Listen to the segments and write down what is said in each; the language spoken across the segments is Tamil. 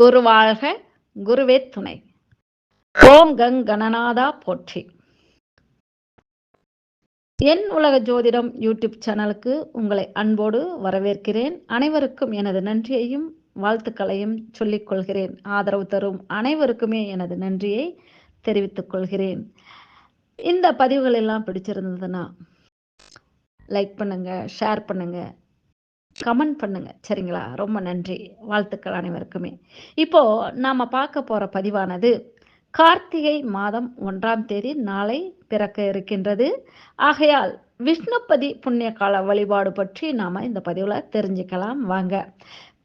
குருவாழ்க குருவே துணை. ஓம் கங் கணநாதா போற்றி. என் உலக ஜோதிடம் யூடியூப் சேனலுக்கு உங்களை அன்போடு வரவேற்கிறேன். அனைவருக்கும் எனது நன்றியையும் வாழ்த்துக்களையும் சொல்லிக் கொள்கிறேன். ஆதரவு தரும் அனைவருக்குமே எனது நன்றியை தெரிவித்துக் கொள்கிறேன். இந்த பதிவுகள் எல்லாம் பிடிச்சிருந்ததுன்னா லைக் பண்ணுங்க ஷேர் பண்ணுங்க. கமெண்ட் பண்ணுங்க. சரிங்களா? ரொம்ப நன்றி. வாழ்த்துக்கள் அனைவருக்குமே. இப்போ நாம பார்க்க போற பதிவானது கார்த்திகை மாதம் ஒன்றாம் தேதி நாளை பிறக்க இருக்கின்றது. ஆகையால் விஷ்ணுபதி புண்ணிய கால வழிபாடு பற்றி நாம இந்த பதிவுல தெரிஞ்சுக்கலாம். வாங்க.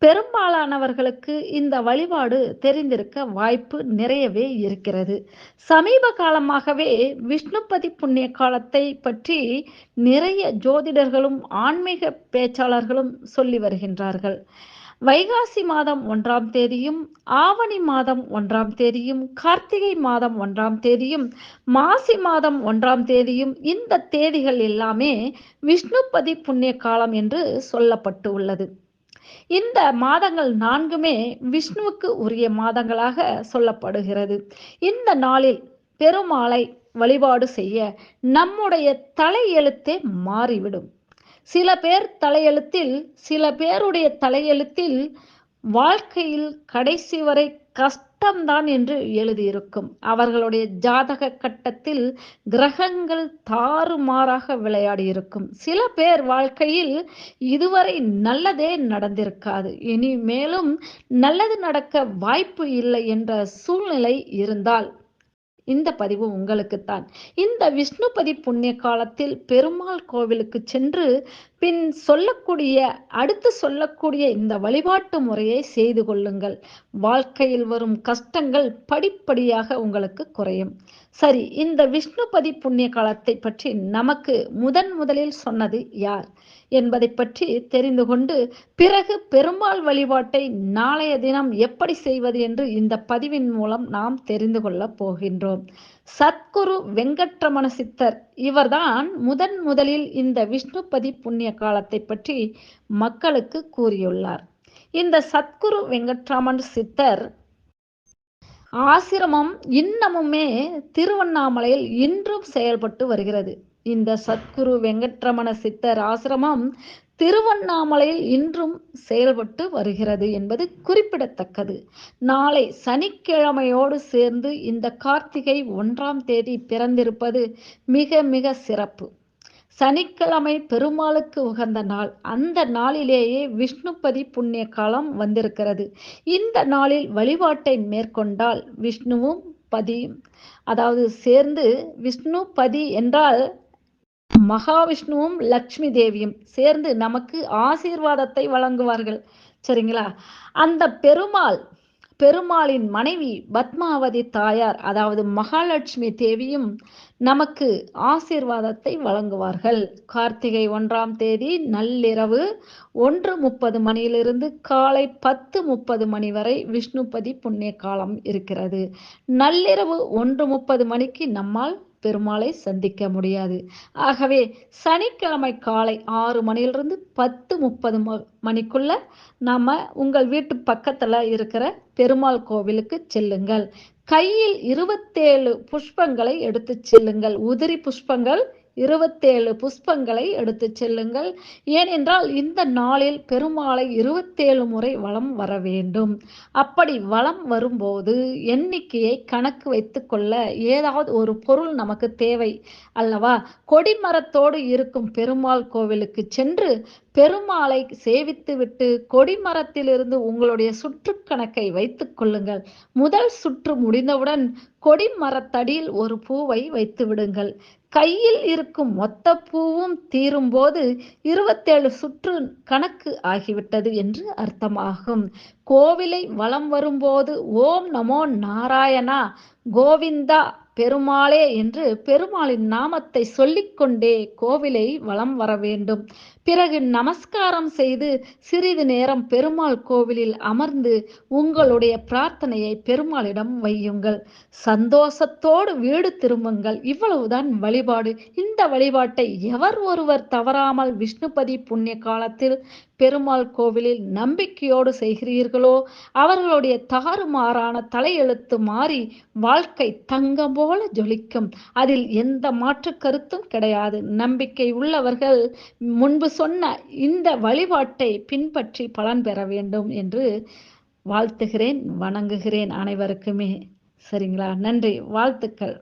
பெரும்பாலானவர்களுக்கு இந்த வழிபாடு தெரிந்திருக்க வாய்ப்பு நிறையவே இருக்கிறது. சமீப காலமாகவே விஷ்ணுபதி புண்ணிய காலத்தை பற்றி நிறைய ஜோதிடர்களும் ஆன்மீக பேச்சாளர்களும் சொல்லி வருகின்றார்கள். வைகாசி மாதம் ஒன்றாம் தேதியும் ஆவணி மாதம் ஒன்றாம் தேதியும் கார்த்திகை மாதம் ஒன்றாம் தேதியும் மாசி மாதம் ஒன்றாம் தேதியும் இந்த தேதிகள் எல்லாமே விஷ்ணுபதி புண்ணிய காலம் என்று சொல்லப்பட்டு உள்ளது. இந்த மாதங்கள் நான்குமே விஷ்ணுவுக்கு உரிய மாதங்களாக சொல்லப்படுகிறது. இந்த நாளில் பெருமாளை வழிபாடு செய்ய நம்முடைய தலையெழுத்தே மாறிவிடும். சில பேர் தலையெழுத்தில் சில பேருடைய தலையெழுத்தில் வாழ்க்கையில் கடைசி வரை கஷ்டம்தான் என்று எழுதியிருக்கும். அவர்களுடைய ஜாதக கட்டத்தில் கிரகங்கள் தாறுமாறாக விளையாடி இருக்கும் சில பேர் வாழ்க்கையில் இதுவரை நல்லதே நடந்திருக்காது. இனி மேலும் நல்லது நடக்க வாய்ப்பு இல்லை என்ற சூழ்நிலை இருந்தால் இந்த பதிவு உங்களுக்குத்தான். இந்த விஷ்ணுபதி புண்ணிய காலத்தில் பெருமாள் கோவிலுக்கு சென்று பின் சொல்லக்கூடிய அடுத்து சொல்லக்கூடிய இந்த வழிபாட்டு முறையை செய்து கொள்ளுங்கள். வாழ்க்கையில் வரும் கஷ்டங்கள் படிப்படியாக உங்களுக்கு குறையும். சரி இந்த விஷ்ணுபதி புண்ணிய காலத்தை பற்றி நமக்கு முதன் முதலில் சொன்னது யார் என்பதை பற்றி தெரிந்து கொண்டு பிறகு பெருமாள் வழிபாட்டை நாளைய தினம் எப்படி செய்வது என்று இந்த பதிவின் மூலம் நாம் தெரிந்து கொள்ள போகின்றோம். சத்குரு வெங்கட்ரமண சித்தர் இவர்தான் முதன் முதலில் இந்த விஷ்ணுபதி புண்ணிய காலத்தை பற்றி மக்களுக்கு கூறியுள்ளார். இந்த சத்குரு வெங்கட்ராமன் சித்தர் ஆசிரமம் இன்னமுமே திருவண்ணாமலையில் இன்றும் செயல்பட்டு வருகிறது. இந்த சத்குரு வெங்கட்ரமண சித்தர் ஆசிரமம் திருவண்ணாமலையில் இன்றும் செயல்பட்டு வருகிறது என்பது குறிப்பிடத்தக்கது. நாளை சனிக்கிழமையோடு சேர்ந்து இந்த கார்த்திகை ஒன்றாம் தேதி பிறந்திருப்பது மிக மிக சிறப்பு. சனிக்கிழமை பெருமாளுக்கு உகந்த நாள். அந்த நாளிலேயே விஷ்ணுபதி புண்ணிய காலம் வந்திருக்கிறது. இந்த நாளில் வழிபாட்டை மேற்கொண்டால் விஷ்ணுவும் பதியும் அதாவது சேர்ந்து விஷ்ணு பதி என்றால் மகாவிஷ்ணுவும் லக்ஷ்மி தேவியும் சேர்ந்து நமக்கு ஆசீர்வாதத்தை வழங்குவார்கள். சரிங்களா? அந்த பெருமாள் பெருமாளின் மனைவி பத்மாவதி தாயார் அதாவது மகாலட்சுமி தேவியும் நமக்கு ஆசீர்வாதத்தை வழங்குவார்கள். கார்த்திகை ஒன்றாம் தேதி நள்ளிரவு ஒன்று முப்பது மணியிலிருந்து காலை பத்து முப்பது மணி வரை விஷ்ணுபதி புண்ணிய காலம் இருக்கிறது. நள்ளிரவு ஒன்று முப்பது மணிக்கு நம்மால் பெருமாளை சந்திக்க முடியாது. ஆகவே சனிக்கிழமை காலை ஆறு மணியிலிருந்து பத்து முப்பது மணிக்குள்ள நம்ம உங்கள் வீட்டு பக்கத்துல இருக்கிற பெருமாள் கோவிலுக்கு செல்லுங்கள். கையில் இருபத்தேழு புஷ்பங்களை எடுத்து செல்லுங்கள். உதிரி புஷ்பங்கள் இருபத்தேழு புஷ்பங்களை எடுத்து செல்லுங்கள். ஏனென்றால் இந்த நாளில் பெருமாளை இருபத்தேழு முறை வளம் வர வேண்டும். அப்படி வளம் வரும்போது எண்ணிக்கையை கணக்கு வைத்து கொள்ள ஏதாவது ஒரு பொருள் நமக்கு தேவை அல்லவா? கொடிமரத்தோடு இருக்கும் பெருமாள் கோவிலுக்கு சென்று பெருமாளை சேவித்துவிட்டு கொடிமரத்திலிருந்து உங்களுடைய சுற்று கணக்கை வைத்துக் கொள்ளுங்கள். முதல் சுற்று முடிந்தவுடன் கொடிமரத்தடியில் ஒரு பூவை வைத்து விடுங்கள். கையில் இருக்கும் மொத்த பூவும் தீரும்போது இருபத்தேழு சுற்று கணக்கு ஆகிவிட்டது என்று அர்த்தமாகும். கோவிலை வலம் வரும்போது ஓம் நமோ நாராயணா கோவிந்தா பெருமாளே என்று பெருமாளின் நாமத்தை சொல்லிக்கொண்டே கோவிலை வலம் வர வேண்டும். பிறகு நமஸ்காரம் செய்து சிறிது நேரம் பெருமாள் கோவிலில் அமர்ந்து உங்களுடைய பிரார்த்தனையை பெருமாளிடம் வையுங்கள். சந்தோஷத்தோடு வீடு திரும்புங்கள். இவ்வளவுதான் வழிபாடு. இந்த வழிபாட்டை எவர் ஒருவர் தவறாமல் விஷ்ணுபதி புண்ணிய காலத்தில் பெருமாள் கோவிலில் நம்பிக்கையோடு செய்கிறீர்களோ அவர்களுடைய தாறுமாறான தலையெழுத்து மாறி வாழ்க்கை தங்கம் போல ஜொலிக்கும். அதில் எந்த மாற்று கருத்தும் கிடையாது. நம்பிக்கை உள்ளவர்கள் முன்பு சொன்ன இந்த வழிபாட்டை பின்பற்றி பலன் பெற வேண்டும் என்று வாழ்த்துகிறேன் வணங்குகிறேன் அனைவருக்குமே. சரிங்களா? நன்றி வாழ்த்துக்கள்.